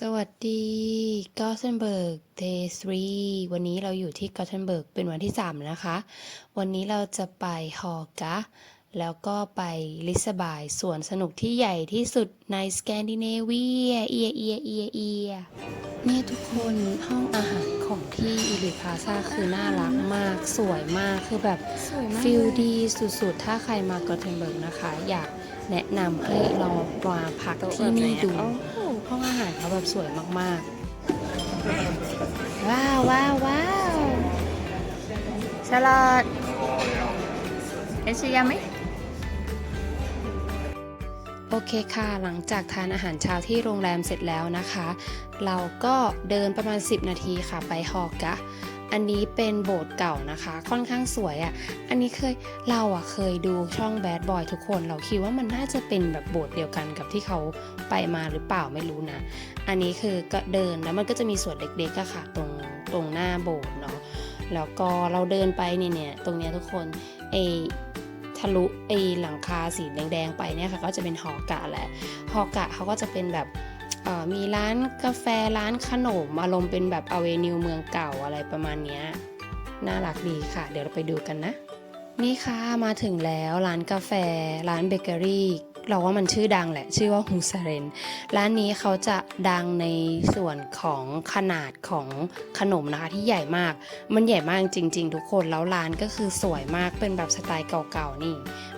สวัสดีกอเทนเบิร์กเ a y 3วันนี้เราอยู่ที่กอเทนเบิร์กเป็นวันที่ 3 นะคะ วันนี้เราจะไปฮอกะ แล้วก็ไปลิสบายสวนสนุกที่ใหญ่ที่สุดในสแกนดิเนเวีย เอียเอียเอียเอียเนี่ยทุกคนห้องอาหารของที่อิลิพาซาคือน่ารักมาก สวยมากคือแบบสวยมากฟิลดีสุดๆ ถ้าใครมากอเทนเบิร์กนะคะ อยากแนะนำให้ลองมาพักที่นี่ดู ห้องอาหารเขาแบบสวยมากๆ ว้าวว้าวว้าวสลัดเอชยาไหมโอเคค่ะ หลังจากทานอาหารเช้าที่โรงแรมเสร็จแล้วนะคะ เราก็เดินประมาณ 10 นาทีค่ะไปฮอกะ อันนี้เป็นโบสถ์เก่านะคะ ค่อนข้างสวยอะ่ะ อันนี้เคยเราอะ่ะเคยดูช่องแบดบอยทุกคน เราคิดว่ามันน่าจะเป็นแบบโบสถ์เดียวกันกับที่เขาไปมาหรือเปล่าไม่รู้นะ อันนี้คือก็เดินแล้วมันก็จะมีสวนเล็กๆอะค่ะ ตรงตรงหน้าโบสถ์เนาะ แล้วก็เราเดินไปเนี่ยเนี่ยตรงเนี้ยทุกคนไอทะลุไอหลังคาสีแดงๆไปเนี่ยค่ะ ก็จะเป็นหอกะแหละ หอกะเขาก็จะเป็นแบบ มีร้านกาแฟร้านขนม อารมณ์เป็นแบบอเวนิวเมืองเก่าอะไรประมาณนี้น่ารักดีค่ะ เดี๋ยวเราไปดูกันนะ นี่ค่ะมาถึงแล้วร้านกาแฟ ร้านเบเกอรี่เราว่ามันชื่อดังแหละ ชื่อว่าฮูซาเรนร้านนี้เขาจะดังในส่วนของขนาดของขนมนะคะที่ใหญ่มาก มันใหญ่มากจริง ๆ ทุกคนแล้วร้านก็คือสวยมากเป็นแบบสไตล์เก่าๆนี่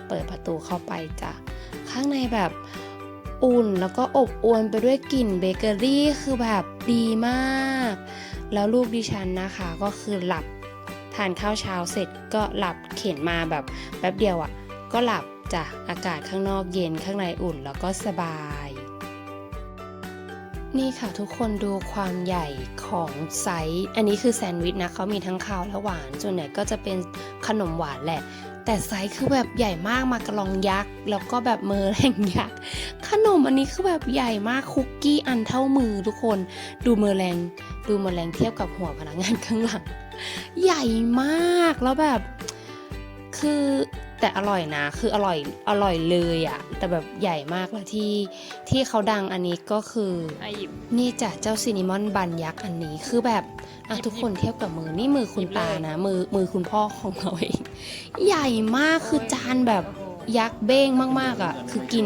เปิดประตูเข้าไปจ้ะข้างในแบบ อุ่น แล้วก็อบอวลไปด้วยกลิ่นเบเกอรี่คือแบบดีมาก แล้วลูกดิฉันนะคะก็คือหลับทานข้าวเช้าเสร็จก็หลับเข็นมาแบบแป๊บเดียวอะ่ะ ก็หลับจ้ะอากาศข้างนอกเย็นข้างในอุ่นแล้วก็สบาย นี่ค่ะทุกคนดูความใหญ่ของไซส์ อันนี้คือแซนด์วิชนะเขามีทั้งข้าวและหวานส่วนใหญ่ก็จะเป็นขนมหวานแหละ แต่ไซส์คือแบบใหญ่มากมากระลองยักษ์ แล้วก็แบบเมอร์แรงยักษ์ ขนมอันนี้คือแบบใหญ่มากคุกกี้อันเท่ามือทุกคน ดูเมอร์แรง ดูเมอร์แรงเทียบกับหัวพนักงานข้างหลัง ใหญ่มากแล้วแบบ คือ แต่อร่อยนะ คืออร่อยอร่อยเลยอะแต่แบบใหญ่มากแล้วที่ที่เขาดังอันนี้ก็คือไอหยิบ นี่จ้ะเจ้าซินิมอนบันยักษ์อันนี้คือแบบอะหยิบทุกคนเทียบกับมือนี่มือคุณหยิบเลย ตานะ มือมือคุณพ่อของเราเองใหญ่มากคือจานแบบยักษ์เบ้งมากๆอะคือกิน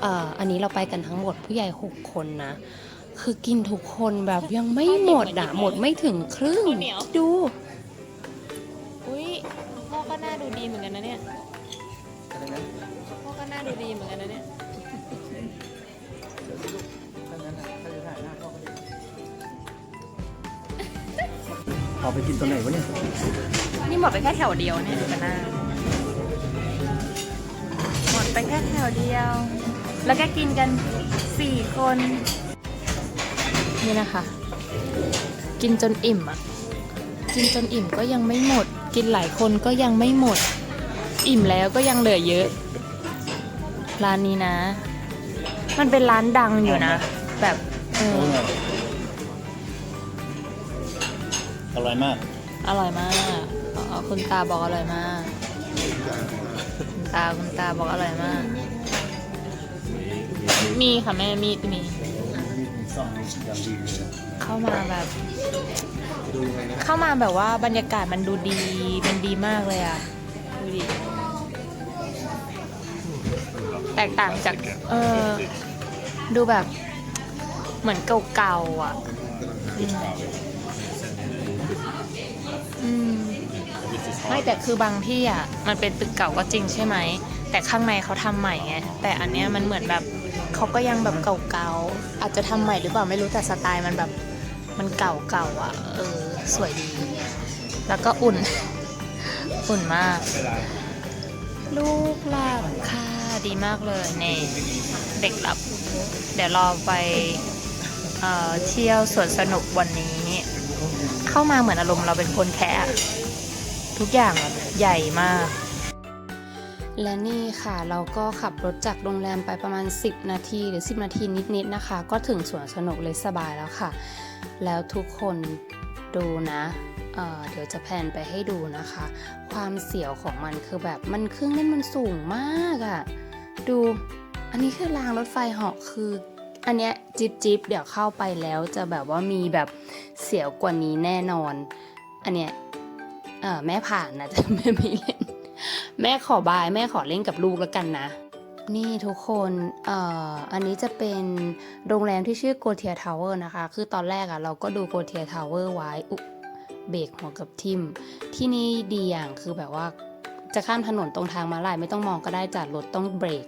เอ่ออันนี้เราไปกันทั้งหมดผู้ใหญ่หกคนนะ คือกินทุกคนแบบยังไม่หมดอะหมดไม่ถึงครึ่งข้าวเหนียว ดู อุ้ยหม้อก็น่าดูดีเหมือนกัน ออกไปกินตอนไหนวะเนี่ย นี่หมดไปแค่แถวเดียวเนี่ยดูกันหน้าหมดไปแค่แถวเดียว แล้วก็กินกันสี่คน นี่นะคะ กินจนอิ่มอะ กินจนอิ่มก็ยังไม่หมด กินหลายคนก็ยังไม่หมด อิ่มแล้วก็ยังเหลือเยอะ ร้านนี้นะ มันเป็นร้านดังอยู่นะ แบบเออ อร่อยมาก อร่อยมากอ๋อคุณตาบอกอร่อยมาก คุณตาคุณตาบอกอร่อยมาก มีค่ะแม่มีดมีมี เข้ามาแบบ เข้ามาแบบว่าบรรยากาศมันดูดี มันดีมากเลยอะ ดูดิ แตกต่างจาก เออ ดูแบบ เหมือนเก่าๆอะ อื ไม่แต่คือบางที่อะมันเป็นตึกเก่าก็จริงใช่ไหม แต่ข้างในเขาทำใหม่ไงแต่อันเนี้ยมันเหมือนแบบเขาก็ยังแบบเก่าๆอาจจะทำใหม่หรือเปล่าไม่รู้แต่สไตล์มันแบบมันเก่าๆอะเออสวยดี แล้วก็อุ่น อุ่นมาก ลูกหลับค่ะดีมากเลยเนี่ยเด็กหลับ เดี๋ยวรอไปเออเที่ยวสวนสนุกวันนี้ เข้ามาเหมือนอารมณ์เราเป็นคนแคะ ทุกอย่างแบบใหญ่มาก และนี่ค่ะเราก็ขับรถจากโรงแรมไปประมาณ 10 นาทีหรือ 10 นาทีนิดๆนะคะ ก็ถึงสวนสนุกเลยสบายแล้วค่ะ แล้วทุกคนดูนะเเดี๋ยวจะแพนไปให้ดูนะคะ ความเสียวของมันคือแบบมันเครื่องเล่นมันสูงมากอะ่ะ ดูอันนี้คือรางรถไฟเหาะคือ อันเนี้ยจิบจิบเดี๋ยวเข้าไปแล้วจะแบบว่ามีแบบเสียวกว่านี้แน่นอน อันเนี้ย เออแม่ผ่านนะจะไม่มีเล่น แม่ขอบายแม่ขอเล่นกับลูกแล้วกันนะ นี่ทุกคนเอ่ออันนี้จะเป็นโรงแรมที่ชื่อโกเทียทาวเวอร์นะคะ คือตอนแรกอะเราก็ดูโกเทียทาวเวอร์ไว้อุเบรกหัวกับทิม ที่นี่ดีอย่างคือแบบว่าจะข้ามถนนตรงทางมาลายไม่ต้องมองก็ได้จัดรถต้องเบรก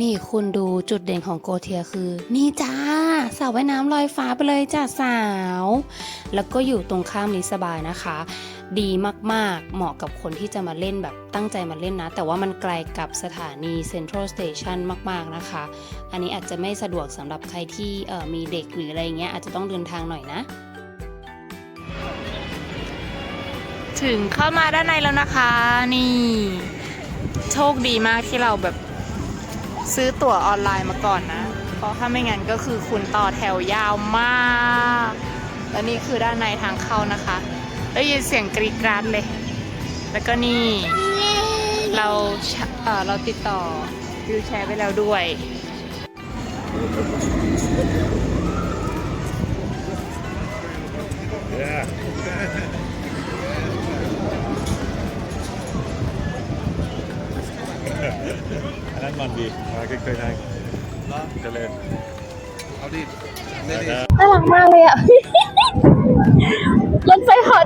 นี่คุณดูจุดเด่นของโกเทียคือ นี่จ้าสระว่ายน้ำลอยฟ้าไปเลยจ้าสาว แล้วก็อยู่ตรงข้ามลิสบายนะคะ ดีมากๆ เหมาะกับคนที่จะมาเล่นแบบตั้งใจมาเล่นนะ แต่ว่ามันไกลกับสถานีเซ็นทรัลสเตชันมากๆนะคะ อันนี้อาจจะไม่สะดวกสำหรับใครที่มีเด็กหรืออะไรเงี้ยอาจจะต้องเดินทางหน่อยนะ ถึงเข้ามาด้านในแล้วนะคะ นี่ โชคดีมากที่เราแบบซื้อตั๋วออนไลน์มาก่อนนะ เพราะถ้าไม่งั้นก็คือคุณต่อแถวยาวมาก แล้วนี่คือด้านในทางเข้านะคะ ได้ยินเสียงกรีดกราดเลย แล้วก็นี่ เราเออเราติดต่อวิวแชร์ไปแล้วด้วย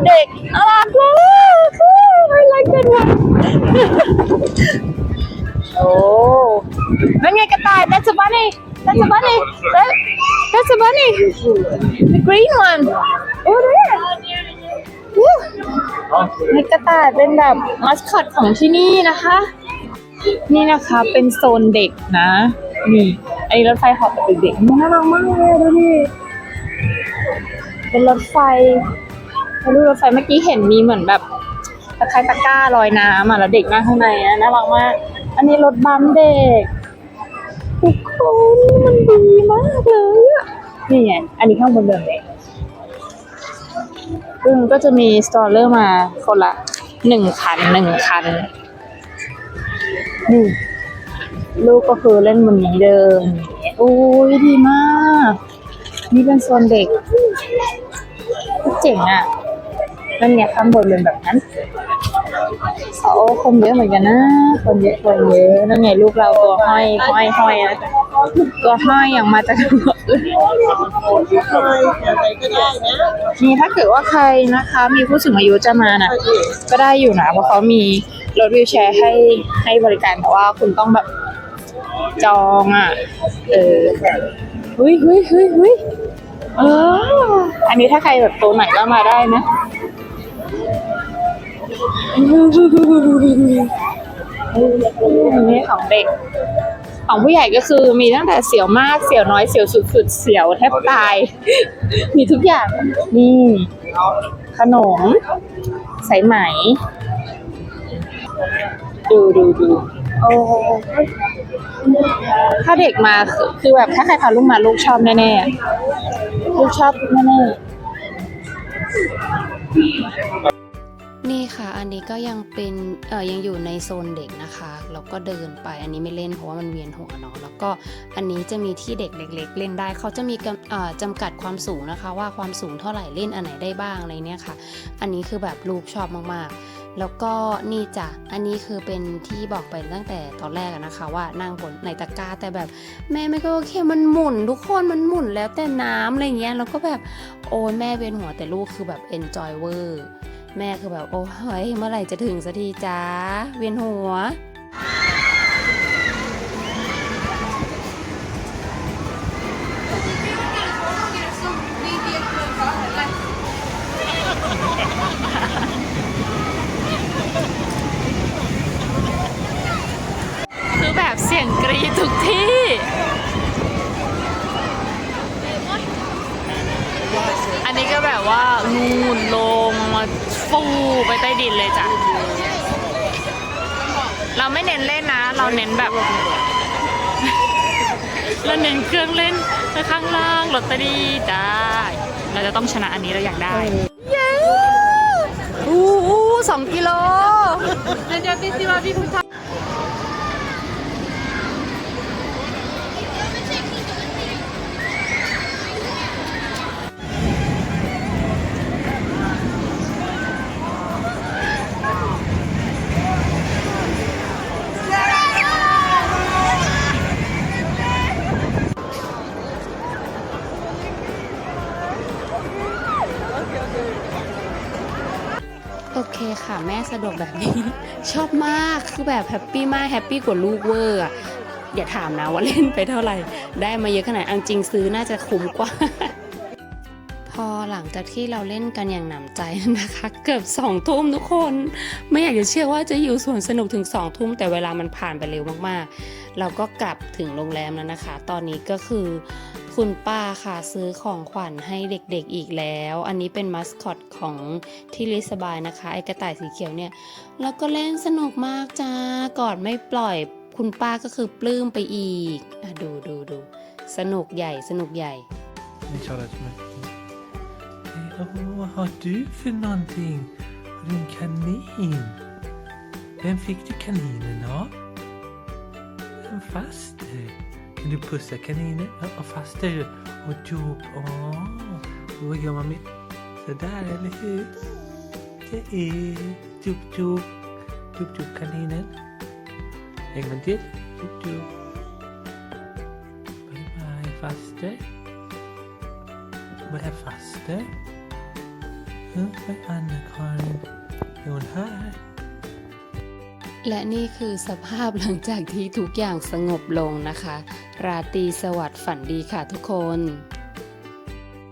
เหอเด็กน่ารักมากไม่รักกันว่ะโอ้นั่นไงกระต่าย that's a bunny that's a bunny That- that's a bunny the green one oh there นี่กระต่ายเป็นแบบมัสคอตของที่นี่นะคะ นี่นะคะเป็นโซนเด็กนะ นี่ไอ้รถไฟหอบเด็กๆน่ารักมากเลยดูดิเป็นรถไฟ ไม่รู้รถไฟเมื่อกี้เห็นมีเหมือนแบบตะไคร้ตะกร้าลอยน้ำอะแล้วเด็กนั่งข้างในอะน่ารักมาก อันนี้รถบัมเด็กทุกคนมันดีมากเลยอะนี่ไงอันนี้ข้างบนเดินเด็กซึ่งก็จะมีสตอเลอร์มาคนละหนึ่งคันหนึ่งคันนี่ลูกก็คือเล่นบนนี้เดิมโอ้ยดีมาก นี่เป็นโซนเด็กเจ๋งอะ นั่นไงข้างบนเป็นแบบนั้นโอ้คนเยอะเหมือนกันนะ คนเยอะคนเยอะนั่นไงลูกเราตัวห้อยห้อยห้อยนะตัวห้อยอย่างมาจากนี่ถ้าเกิดว่าใครนะคะ มีผู้สูงอายุจะมาน่ะ ก็ได้อยู่นะเพราะเขามีรถวีลแชร์ให้ให้บริการแต่ว่าคุณต้องแบบจองอะ เออเฮ้ยเฮ้ยเฮ้ยเฮ้ยเอออันนี้ถ้าใครแบบโตหน่อยก็มาได้นะ นนี้ของเด็ก ของผู้ใหญ่ก็คือมีตั้งแต่เสียวมากเสียวน้อยเสียวสุดๆเสียวแทบตาย มีทุกอย่างนี่ขนมสายไหม ดูดูดูโอ้ถ้าเด็กมาคือแบบถ้าใครพาลูกมาลูกชอบแน่ๆลูกชอบแน่ๆ นี่ค่ะ อันนี้ก็ยังเป็นเอ่อยังอยู่ในโซนเด็กนะคะแล้วก็เดินไป อันนี้ไม่เล่นเพราะว่ามันเวียนหัวเนาะแล้วก็อันนี้จะมีที่เด็กเล็กๆเล่นได้ เขาจะมีกำเอ่อจำกัดความสูงนะคะ ว่าความสูงเท่าไหร่เล่นอันไหนได้บ้างอะไรเนี่ยค่ะ อันนี้คือแบบลูกชอบมากๆ แล้วก็นี่จ้ะ อันนี้คือเป็นที่บอกไปตั้งแต่ตอนแรกนะคะ ว่านั่งบนในตะกร้าแต่แบบ แม่ไม่ก็โอเคมันหมุน ทุกคนมันหมุนแล้วแต่น้ำอะไรเงี้ยแล้วก็แบบโอ้ยแม่เวียนหัวแต่ลูกคือแบบ enjoy เวอร์แม่คือแบบโอ้เฮ้ยเมื่อไหร่จะถึงสักทีจ้าเวียนหัว ๆ คือแบบเสียงกรีดทุกที่ อันนี้ก็แบบว่างูนลงมาฟู ไปใต้ดินเลยจ้ะ เราไม่เน้นเล่นนะ เราเน้นแบบ เราเน้นเครื่องเล่นไปข้างล่างลอตเตอรี่ได้ เราจะต้องชนะอันนี้เราอยากได้เย้อู้อู้สองกิโลอ อเคค่ะ แม่สะดวกแบบนี้ ชอบมากคือแบบแฮปปี้มากแฮปปี้กว่าลูกเวอร์อะอย่าถามนะว่าเล่นไปเท่าไหร่ ได้มาเยอะขนาดอังจริงซื้อน่าจะคุ้มกว่า พอหลังจากที่เราเล่นกันอย่างหนำใจนะคะ เกือบสองทุ่มทุกคน ไม่อยากจะเชื่อว่าจะอยู่สวนสนุกถึงสองทุ่มแต่เวลามันผ่านไปเร็วมากๆ เราก็กลับถึงโรงแรมแล้วนะคะ ตอนนี้ก็คือ คุณป้าค่ะซื้อของขวัญให้เด็กๆอีกแล้ว อันนี้เป็นมัสคอตของที่ลิสบายนะคะ ไอกระต่ายสีเขียวเนี่ย แล้วก็เล่นสนุกมากจ้ากอดไม่ปล่อยคุณป้าก็คือปลื้มไปอีกอดูดูดูสนุกใหญ่สนุกใหญ่ Ni Charlotte med. Åh, vad har du för någonting? Har du en kanin? Vem fick du kaninen av? En faster. Kan du pussa kaninen? Ja, och faster. Och dop. Åh, då gör man med sådär, eller hur? Det är dop, dop. Dop, dop kaninen. En gång till. Dop, dop. Bye, bye, faster. Vad är faster? Huh, vad är Anna-Karin? Är hon här? และนี่คือสภาพหลังจากที่ทุกอย่างสงบลงนะคะ ราตรีสวัสดิ์ฝันดีค่ะทุกคน